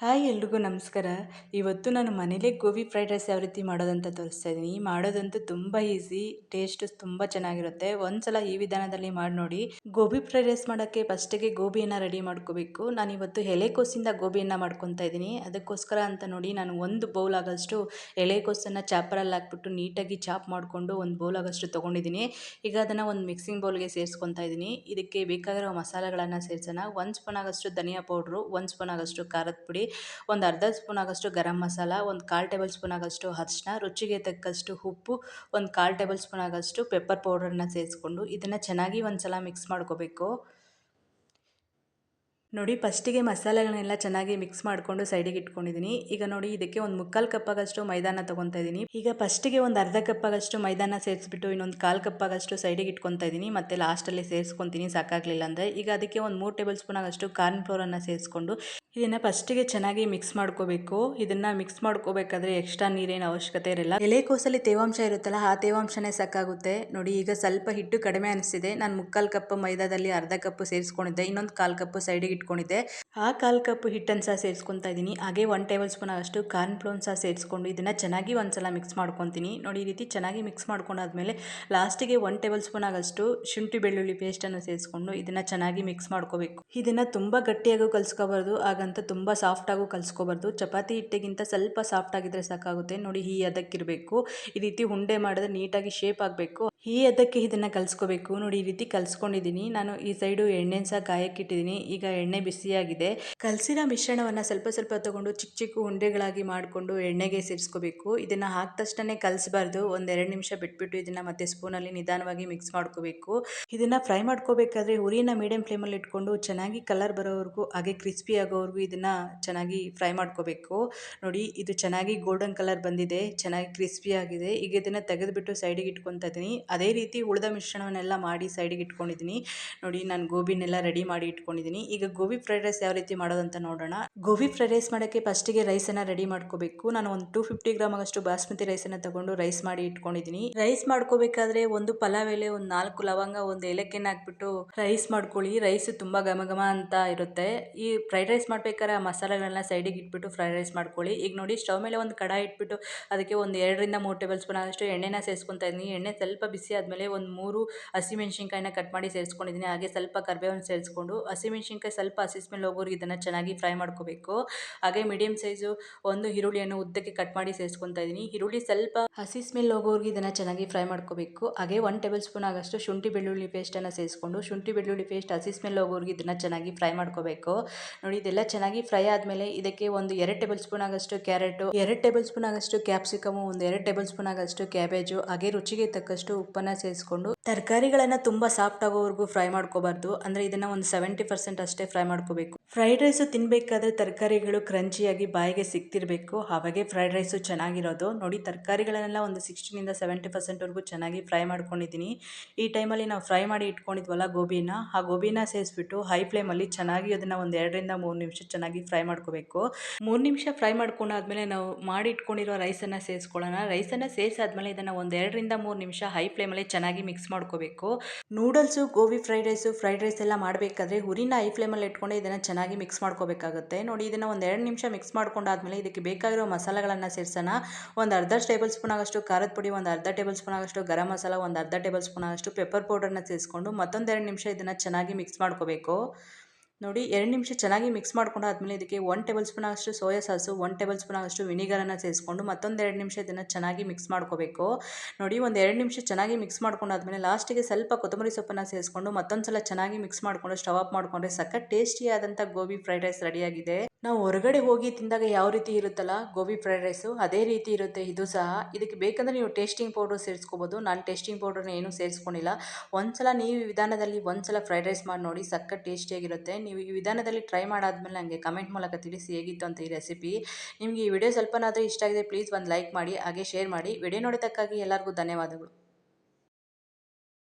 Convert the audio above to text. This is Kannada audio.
ಹಾಯ್ ಎಲ್ರಿಗೂ ನಮಸ್ಕಾರ. ಇವತ್ತು ನಾನು ಮನೇಲೇ ಗೋಬಿ ಫ್ರೈಡ್ ರೈಸ್ ಯಾವ ರೀತಿ ಮಾಡೋದಂತ ತೋರಿಸ್ತಾ ಇದ್ದೀನಿ ಮಾಡೋದಂತೂ ತುಂಬ ಈಸಿ, ಟೇಸ್ಟ್ ತುಂಬ ಚೆನ್ನಾಗಿರುತ್ತೆ. ಒಂದ್ಸಲ ಈ ವಿಧಾನದಲ್ಲಿ ಮಾಡಿ ನೋಡಿ. ಗೋಬಿ ಫ್ರೈಡ್ ರೈಸ್ ಮಾಡೋಕ್ಕೆ ಫಸ್ಟಿಗೆ ಗೋಬಿಯನ್ನು ರೆಡಿ ಮಾಡ್ಕೋಬೇಕು. ನಾನು ಇವತ್ತು ಎಲೆಕೋಸಿಂದ ಗೋಬಿಯನ್ನು ಮಾಡ್ಕೊತಾ ಇದ್ದೀನಿ ಅದಕ್ಕೋಸ್ಕರ ಅಂತ ನೋಡಿ ನಾನು ಒಂದು ಬೌಲ್ ಆಗೋಷ್ಟು ಎಲೆಕೋಸನ್ನು ಚಾಪರಲ್ಲಿ ಹಾಕ್ಬಿಟ್ಟು ನೀಟಾಗಿ ಚಾಪ್ ಮಾಡಿಕೊಂಡು ಒಂದು ಬೌಲ್ ಆಗೋಷ್ಟು ತೊಗೊಂಡಿದ್ದೀನಿ ಈಗ ಅದನ್ನು ಒಂದು ಮಿಕ್ಸಿಂಗ್ ಬೌಲ್ಗೆ ಸೇರಿಸ್ಕೊತಾ ಇದ್ದೀನಿ ಇದಕ್ಕೆ ಬೇಕಾಗಿರೋ ಮಸಾಲೆಗಳನ್ನು ಸೇರಿಸೋಣ. ಒಂದು ಸ್ಪೂನ್ ಆಗೋಷ್ಟು ಧನಿಯಾ ಪೌಡ್ರು, ಒಂದು ಸ್ಪೂನ್ ಆಗೋಷ್ಟು ಖಾರದ ಪುಡಿ ಒಂದು ಅರ್ಧ ಸ್ಪೂನ್ ಆಗೋಷ್ಟು ಗರಂ ಮಸಾಲ, ಒಂದು ಕಾಲು ಟೇಬಲ್ ಸ್ಪೂನ್ ಆಗೋಷ್ಟು ಅರಿಶಿನ ರುಚಿಗೆ ತಕ್ಕಷ್ಟು ಉಪ್ಪು, ಒಂದು ಕಾಲು ಟೇಬಲ್ ಸ್ಪೂನ್ ಆಗೋಷ್ಟು ಪೆಪ್ಪರ್ ಪೌಡರನ್ನ ಸೇರಿಸ್ಕೊಂಡು ಇದನ್ನು ಚೆನ್ನಾಗಿ ಒಂದು ಸಲ ಮಿಕ್ಸ್ ಮಾಡ್ಕೋಬೇಕು. ನೋಡಿ, ಫಸ್ಟಿಗೆ ಮಸಾಲೆಗಳನ್ನೆಲ್ಲ ಚೆನ್ನಾಗಿ ಮಿಕ್ಸ್ ಮಾಡಿಕೊಂಡು ಸೈಡಿಗೆ ಇಟ್ಕೊಂಡಿದ್ದೀನಿ ಈಗ ನೋಡಿ, ಇದಕ್ಕೆ ಒಂದು ಮುಕ್ಕಾಲು ಕಪ್ಪಾಗಷ್ಟು ಮೈದಾನ ತೊಗೊತಾ ಇದ್ದೀನಿ ಈಗ ಫಸ್ಟಿಗೆ ಒಂದು ಅರ್ಧ ಕಪ್ಪಾಗಷ್ಟು ಮೈದಾನ ಸೇರಿಸ್ಬಿಟ್ಟು ಇನ್ನೊಂದು ಕಾಲು ಕಪ್ಪಾಗಷ್ಟು ಸೈಡಿಗೆ ಇಟ್ಕೊತಾ ಇದ್ದೀನಿ ಮತ್ತು ಲಾಸ್ಟಲ್ಲಿ ಸೇರಿಸ್ಕೊತೀನಿ, ಸಾಕಾಗಲಿಲ್ಲ ಅಂದರೆ. ಈಗ ಅದಕ್ಕೆ ಒಂದು ಮೂರು ಟೇಬಲ್ ಸ್ಪೂನ್ ಆಗಷ್ಟು ಕಾರ್ನ್ ಫ್ಲೋರನ್ನು ಸೇರಿಸ್ಕೊಂಡು ಇದನ್ನು ಫಸ್ಟಿಗೆ ಚೆನ್ನಾಗಿ ಮಿಕ್ಸ್ ಮಾಡ್ಕೋಬೇಕು. ಇದನ್ನು ಮಿಕ್ಸ್ ಮಾಡ್ಕೋಬೇಕಾದ್ರೆ ಎಕ್ಸ್ಟ್ರಾ ನೀರೇನು ಅವಶ್ಯಕತೆ ಇರಲ್ಲ. ಎಲೆಕೋಸಲ್ಲಿ ತೇವಾಂಶ ಇರುತ್ತಲ್ಲ, ಆ ತೇವಾಂಶನೇ ಸಾಕಾಗುತ್ತೆ. ನೋಡಿ, ಈಗ ಸ್ವಲ್ಪ ಹಿಟ್ಟು ಕಡಿಮೆ ಅನಿಸ್ತಿದೆ. ನಾನು ಮುಕ್ಕಾಲು ಕಪ್ ಮೈದಾದಲ್ಲಿ ಅರ್ಧ ಕಪ್ ಸೇರಿಸ್ಕೊಂಡಿದ್ದೆ. ಇನ್ನೊಂದು ಕಾಲು ಕಪ್ ಸೈಡಿಗೆ ಇಟ್ಕೊಂಡಿದ್ದೆ. ಆ ಕಾಲು ಕಪ್ ಹಿಟ್ಟನ್ನು ಸಹ ಸೇರಿಸ್ಕೊತಾ ಇದ್ದೀನಿ. ಹಾಗೆ one tablespoon corn flour ಸಹ ಸೇರಿಸ್ಕೊಂಡು ಇದನ್ನು ಚೆನ್ನಾಗಿ ಒಂದ್ಸಲ ಮಿಕ್ಸ್ ಮಾಡ್ಕೊತೀನಿ. ನೋಡಿ ಈ ರೀತಿ ಚೆನ್ನಾಗಿ ಮಿಕ್ಸ್ ಮಾಡ್ಕೊಂಡಾದ್ಮೇಲೆ ಲಾಸ್ಟಿಗೆ ಒನ್ ಟೇಬಲ್ ಸ್ಪೂನ್ ಆಗಷ್ಟು ಶುಂಠಿ ಬೆಳ್ಳುಳ್ಳಿ ಪೇಸ್ಟನ್ನು ಸೇರಿಸ್ಕೊಂಡು ಇದನ್ನು ಚೆನ್ನಾಗಿ ಮಿಕ್ಸ್ ಮಾಡ್ಕೋಬೇಕು. ಇದನ್ನು ತುಂಬ ಗಟ್ಟಿಯಾಗೂ ಕಲಿಸ್ಕೋಬಾರ್ದು, ಹಾಗಂತ ತುಂಬ ಸಾಫ್ಟಾಗೂ ಕಲಿಸ್ಕೋಬಾರ್ದು. ಚಪಾತಿ ಹಿಟ್ಟಿಗಿಂತ ಸ್ವಲ್ಪ ಸಾಫ್ಟ್ ಆಗಿದ್ರೆ ಸಾಕಾಗುತ್ತೆ. ನೋಡಿ ಈ ಅದಕ್ಕಿರಬೇಕು ಈ ರೀತಿ ಉಂಡೆ ಮಾಡಿದ್ರೆ ನೀಟಾಗಿ ಶೇಪ್ ಆಗಬೇಕು. ಈ ಅದಕ್ಕೆ ಇದನ್ನು ಕಲಿಸ್ಕೋಬೇಕು. ನೋಡಿ ಈ ರೀತಿ ಕಲಿಸ್ಕೊಂಡಿದ್ದೀನಿ. ನಾನು ಈ ಸೈಡು ಎಣ್ಣೆನ ಸಹ ಕಾಯಕ್ಕಿಟ್ಟಿದ್ದೀನಿ ಈಗ ಎಣ್ಣೆ ಬಿಸಿಯಾಗಿದೆ. ಕಲಸಿರೋ ಮಿಶ್ರಣವನ್ನು ಸ್ವಲ್ಪ ಸ್ವಲ್ಪ ತಗೊಂಡು ಚಿಕ್ಕ ಚಿಕ್ಕ ಉಂಡೆಗಳಾಗಿ ಮಾಡಿಕೊಂಡು ಎಣ್ಣೆಗೆ ಸೇರಿಸ್ಕೋಬೇಕು. ಇದನ್ನು ಹಾಕಿದ ತಕ್ಷಣ ಕಲಿಸಬಾರ್ದು ಒಂದೆರಡು ನಿಮಿಷ ಬಿಟ್ಬಿಟ್ಟು ಇದನ್ನು ಮತ್ತೆ ಸ್ಪೂನಲ್ಲಿ ನಿಧಾನವಾಗಿ ಮಿಕ್ಸ್ ಮಾಡ್ಕೋಬೇಕು. ಇದನ್ನು ಫ್ರೈ ಮಾಡ್ಕೋಬೇಕಾದ್ರೆ ಹುರಿನ ಮೀಡಿಯಂ ಫ್ಲೇಮಲ್ಲಿ ಇಟ್ಕೊಂಡು ಚೆನ್ನಾಗಿ ಕಲರ್ ಬರೋವರೆಗೂ, ಹಾಗೆ ಕ್ರಿಸ್ಪಿ ಆಗೋವರೆಗೂ ಇದನ್ನು ಚೆನ್ನಾಗಿ ಫ್ರೈ ಮಾಡ್ಕೋಬೇಕು. ನೋಡಿ, ಇದು ಚೆನ್ನಾಗಿ ಗೋಲ್ಡನ್ ಕಲರ್ ಬಂದಿದೆ, ಚೆನ್ನಾಗಿ ಕ್ರಿಸ್ಪಿ ಆಗಿದೆ. ಈಗ ಇದನ್ನು ತೆಗೆದುಬಿಟ್ಟು ಸೈಡಿಗೆ ಇಟ್ಕೊತಾ ಇದ್ದೀನಿ ಅದೇ ರೀತಿ ಉಳಿದ ಮಿಶ್ರಣವನ್ನೆಲ್ಲ ಮಾಡಿ ಸೈಡಿಗೆ ಇಟ್ಕೊಂಡಿದ್ದೀನಿ ನೋಡಿ, ನಾನು ಗೋಬಿನೆಲ್ಲ ರೆಡಿ ಮಾಡಿ ಇಟ್ಕೊಂಡಿದ್ದೀನಿ ಈಗ ಗೋಬಿ ಫ್ರೈಡ್ ರೈಸ್ ಯಾವ ರೀತಿ ಮಾಡೋದಂತ ನೋಡೋಣ. ಗೋಬಿ ಫ್ರೈ ರೈಸ್ ಮಾಡೋಕ್ಕೆ ಫಸ್ಟಿಗೆ ರೈಸನ್ನು ರೆಡಿ ಮಾಡ್ಕೋಬೇಕು. ನಾನು ಒಂದು ಟೂ ಫಿಫ್ಟಿ ಗ್ರಾಮ್ ಆಗಷ್ಟು ಬಾಸ್ಮತಿ ರೈಸನ್ನು ತಗೊಂಡು ರೈಸ್ ಮಾಡಿ ಇಟ್ಕೊಂಡಿದ್ದೀನಿ. ರೈಸ್ ಮಾಡ್ಕೋಬೇಕಾದ್ರೆ ಒಂದು ಪಲಾವ್ ಎಲೆ, ಒಂದು ನಾಲ್ಕು ಲವಂಗ, ಒಂದು ಏಲಕ್ಕಿನ ಹಾಕ್ಬಿಟ್ಟು ರೈಸ್ ಮಾಡ್ಕೊಳ್ಳಿ. ರೈಸ್ ತುಂಬ ಘಮ ಘಮ ಅಂತ ಇರುತ್ತೆ. ಈ ಫ್ರೈಡ್ ರೈಸ್ ಮಾಡ್ಬೇಕಾದ್ರೆ ಆ ಮಸಾಲೆಗಳನ್ನ ಸೈಡಿಗೆ ಇಟ್ಬಿಟ್ಟು ಫ್ರೈಡ್ ರೈಸ್ ಮಾಡ್ಕೊಳ್ಳಿ. ಈಗ ನೋಡಿ ಸ್ಟವ್ ಮೇಲೆ ಒಂದು ಕಡಾಯಿ ಇಟ್ಬಿಟ್ಟು ಅದಕ್ಕೆ ಒಂದು ಎರಡರಿಂದ ಮೂರು ಟೇಬಲ್ ಸ್ಪೂನ್ ಆದಷ್ಟು ಎಣ್ಣೆನ ಸೇರಿಸ್ಕೊತಾ ಇದ್ದೀನಿ. ಎಣ್ಣೆ ಸ್ವಲ್ಪ ಬಿಸಿ ಆದಮೇಲೆ ಒಂದು ಮೂರು ಹಸಿಮೆಣಸಿನಕಾಯಿನ ಕಟ್ ಮಾಡಿ ಸೇರಿಸ್ಕೊಂಡಿದ್ದೀನಿ. ಹಾಗೆ ಸ್ವಲ್ಪ ಕರ್ಬೇವನ್ನು ಸೇರಿಸ್ಕೊಂಡು ಹಸಿಮೆಣ್ಸಿನ್ಕಾಯಿ ಸ್ವಲ್ಪ ಹಸಿಸ್ಮೇಲೆ ಸ್ಮೆಲ್ ಹೋಗೋರು ಇದನ್ನು ಚೆನ್ನಾಗಿ ಫ್ರೈ ಮಾಡ್ಕೋಬೇಕು. ಹಾಗೆ ಮೀಡಿಯಂ ಸೈಜು ಒಂದು ಈರುಳ್ಳಿಯನ್ನು ಉದ್ದಕ್ಕೆ ಕಟ್ ಮಾಡಿ ಸೇರಿಸ್ಕೊತಾ ಇದ್ದೀನಿ. ಈರುಳ್ಳಿ ಸ್ವಲ್ಪ ಹಸಿ ಸ್ಮೆಲ್ ಹೋಗೋವರೆಗೂ ಇದನ್ನು ಚೆನ್ನಾಗಿ ಫ್ರೈ ಮಾಡ್ಕೋಬೇಕು. ಹಾಗೆ ಒನ್ ಟೇಬಲ್ ಸ್ಪೂನ್ ಆಗಷ್ಟು ಶುಂಠಿ ಬೆಳ್ಳುಳ್ಳಿ ಪೇಸ್ಟನ್ನು ಸೇರಿಸ್ಕೊಂಡು ಶುಂಠಿ ಬೆಳ್ಳುಳ್ಳಿ ಪೇಸ್ಟ್ ಹಸಿ ಸ್ಮೆಲ್ ಹೋಗೋವರೆಗೂ ಇದನ್ನು ಚೆನ್ನಾಗಿ ಫ್ರೈ ಮಾಡ್ಕೋಬೇಕು. ನೋಡಿ ಇದೆಲ್ಲ ಚೆನ್ನಾಗಿ ಫ್ರೈ ಆದಮೇಲೆ ಇದಕ್ಕೆ ಒಂದು ಎರಡು ಟೇಬಲ್ ಸ್ಪೂನ್ ಆಗಷ್ಟು ಕ್ಯಾರೆಟು ಎರಡು ಟೇಬಲ್ ಸ್ಪೂನ್ ಆಗಷ್ಟು ಕ್ಯಾಪ್ಸಿಕಮು ಒಂದು ಎರಡು ಟೇಬಲ್ ಸ್ಪೂನ್ ಆಗಷ್ಟು ಕ್ಯಾಬೇಜು ಹಾಗೆ ರುಚಿಗೆ ತಕ್ಕಷ್ಟು ಉಪ್ಪನ್ನು ಸೇರಿಸ್ಕೊಂಡು ತರಕಾರಿಗಳನ್ನು ತುಂಬ ಸಾಫ್ಟ್ ಆಗೋವರೆಗೂ ಫ್ರೈ ಮಾಡ್ಕೋಬಾರ್ದು. ಅಂದರೆ ಇದನ್ನು ಒಂದು ಸೆವೆಂಟಿ ಪರ್ಸೆಂಟ್ ಅಷ್ಟೇ ಫ್ರೈ ಮಾಡ್ಕೋಬೇಕು. ಫ್ರೈಡ್ ರೈಸು ತಿನ್ನಬೇಕಾದ್ರೆ ತರಕಾರಿಗಳು ಕ್ರಂಚಿಯಾಗಿ ಬಾಯಿಗೆ ಸಿಕ್ತಿರಬೇಕು ಹಾಗೆ ಫ್ರೈಡ್ ರೈಸು ಚೆನ್ನಾಗಿರೋದು. ನೋಡಿ, ತರಕಾರಿಗಳನ್ನೆಲ್ಲ ಒಂದು ಸಿಕ್ಸ್ಟಿನಿಂದ ಸೆವೆಂಟಿ ಪರ್ಸೆಂಟ್ವರೆಗೂ ಚೆನ್ನಾಗಿ ಫ್ರೈ ಮಾಡ್ಕೊಂಡಿದ್ದೀನಿ. ಈ ಟೈಮಲ್ಲಿ ನಾವು ಫ್ರೈ ಮಾಡಿ ಇಟ್ಕೊಂಡಿದ್ವಲ್ಲ ಗೋಬಿನ, ಆ ಗೋಬಿನ ಸೇರಿಸ್ಬಿಟ್ಟು ಹೈ ಫ್ಲೇಮಲ್ಲಿ ಚೆನ್ನಾಗಿ ಅದನ್ನು ಒಂದು ಎರಡರಿಂದ ಮೂರು ನಿಮಿಷ ಚೆನ್ನಾಗಿ ಫ್ರೈ ಮಾಡ್ಕೋಬೇಕು. ಮೂರು ನಿಮಿಷ ಫ್ರೈ ಮಾಡ್ಕೊಂಡಾದ್ಮೇಲೆ ನಾವು ಮಾಡಿ ಇಟ್ಕೊಂಡಿರೋ ರೈಸನ್ನು ಸೇರಿಸ್ಕೊಳ್ಳೋಣ ರೈಸನ್ನು ಸೇರಿಸಾದ್ಮೇಲೆ ಇದನ್ನು ಒಂದು ಎರಡರಿಂದ ಮೂರು ನಿಮಿಷ ಹೈ ಫ್ಲೇಮಲ್ಲಿ ಚೆನ್ನಾಗಿ ಮಿಕ್ಸ್ ಮಾಡ್ಕೋಬೇಕು. Noodles gobi fried rice fried rice ಎಲ್ಲ ಮಾಡಬೇಕಾದ್ರೆ, ಹುರಿನ ಹೈ ಫ್ಲೇಮಲ್ಲಿ ಇಟ್ಕೊಂಡು ಇದನ್ನು ಚೆನ್ನಾಗಿ ಮಿಕ್ಸ್ ಮಾಡ್ಕೋಬೇಕಾಗುತ್ತೆ. ನೋಡಿ, ಇದನ್ನು ಒಂದು ಎರಡು ನಿಮಿಷ ಮಿಕ್ಸ್ ಮಾಡ್ಕೊಂಡಾದ್ಮೇಲೆ ಇದಕ್ಕೆ ಬೇಕಾಗಿರೋ ಮಸಾಲೆಗಳನ್ನು ಸೇರಿಸೋಣ. ಒಂದು ಅರ್ಧ ಟೇಬಲ್ ಸ್ಪೂನ್ ಆಗಷ್ಟು ಖಾರದ ಪುಡಿ, ಒಂದು ಅರ್ಧ ಟೇಬಲ್ ಸ್ಪೂನ್ ಆಗಷ್ಟು ಗರಂ ಮಸಾಲ, ಒಂದು ಅರ್ಧ ಟೇಬಲ್ ಸ್ಪೂನ್ ಆಗಷ್ಟು ಪೆಪ್ಪರ್ ಪೌಡರ್ನ ಸೇರಿಸ್ಕೊಂಡು ಮತ್ತೊಂದೆರಡು ನಿಮಿಷ ಇದನ್ನು ಚೆನ್ನಾಗಿ ಮಿಕ್ಸ್ ಮಾಡ್ಕೋಬೇಕು. ನೋಡಿ, ಎರಡು ನಿಮಿಷ ಚೆನ್ನಾಗಿ ಮಿಕ್ಸ್ ಮಾಡ್ಕೊಂಡು ಆದಮೇಲೆ ಇದಕ್ಕೆ ಒನ್ ಟೇಬಲ್ ಸ್ಪೂನ್ ಅಷ್ಟು soya sauce one tablespoon ಆಗಷ್ಟು ವಿನಿಗರನ್ನು ಸೇರಿಸ್ಕೊಂಡು ಮತ್ತೊಂದು ಎರಡು ನಿಮಿಷ ಇದನ್ನು ಚೆನ್ನಾಗಿ ಮಿಕ್ಸ್ ಮಾಡ್ಕೋಬೇಕು. ನೋಡಿ, ಒಂದು ಎರಡು ನಿಮಿಷ ಚೆನ್ನಾಗಿ ಮಿಕ್ಸ್ ಮಾಡ್ಕೊಂಡಾದ್ಮೇಲೆ ಲಾಸ್ಟಿಗೆ ಸ್ವಲ್ಪ ಕೊತ್ತಂಬರಿ ಸೊಪ್ಪನ್ನು ಸೇರಿಸ್ಕೊಂಡು ಮತ್ತೊಂದು ಸಲ ಚೆನ್ನಾಗಿ ಮಿಕ್ಸ್ ಮಾಡಿಕೊಂಡು ಸ್ಟವ್ ಆಫ್ ಮಾಡಿಕೊಂಡ್ರೆ ಸಖತ್ ಟೇಸ್ಟಿಯಾದಂಥ ಗೋಬಿ ಫ್ರೈಡ್ ರೈಸ್ ರೆಡಿಯಾಗಿದೆ ನಾವು ಹೊರಗಡೆ ಹೋಗಿ ತಿಂದಾಗ ಯಾವ ರೀತಿ ಇರುತ್ತಲ್ಲ, ಗೋಬಿ ಫ್ರೈಡ್ ರೈಸು ಅದೇ ರೀತಿ ಇರುತ್ತೆ, ಇದು ಸಹ. ಇದಕ್ಕೆ ಬೇಕಂದರೆ ನೀವು ಟೇಸ್ಟಿಂಗ್ ಪೌಡರ್ ಸೇರಿಸ್ಕೋಬೋದು. ನಾನು ಟೇಸ್ಟಿಂಗ್ ಪೌಡ್ರನ್ನ ಏನೂ ಸೇರಿಸ್ಕೊಂಡಿಲ್ಲ. ಒಂದ್ಸಲ ನೀವು ವಿಧಾನದಲ್ಲಿ ಒಂದು ಸಲ ಫ್ರೈಡ್ ರೈಸ್ ಮಾಡಿ ನೋಡಿ, ಸಖತ್ ಟೇಸ್ಟಿಯಾಗಿರುತ್ತೆ ನೀವು ಈ ವಿಧಾನದಲ್ಲಿ ಟ್ರೈ ಮಾಡಾದ್ಮೇಲೆ ನನಗೆ ಕಮೆಂಟ್ ಮೂಲಕ ತಿಳಿಸಿ ಹೇಗಿತ್ತು ಅಂತ ಈ ರೆಸಿಪಿ ನಿಮಗೆ ಈ ವಿಡಿಯೋ ಸ್ವಲ್ಪನಾದರೂ ಇಷ್ಟ ಆಗಿದೆ ಪ್ಲೀಸ್ ಒಂದು ಲೈಕ್ ಮಾಡಿ, ಹಾಗೆ ಶೇರ್ ಮಾಡಿ. ವಿಡಿಯೋ ನೋಡೋದಕ್ಕಾಗಿ ಎಲ್ಲರಿಗೂ ಧನ್ಯವಾದಗಳು.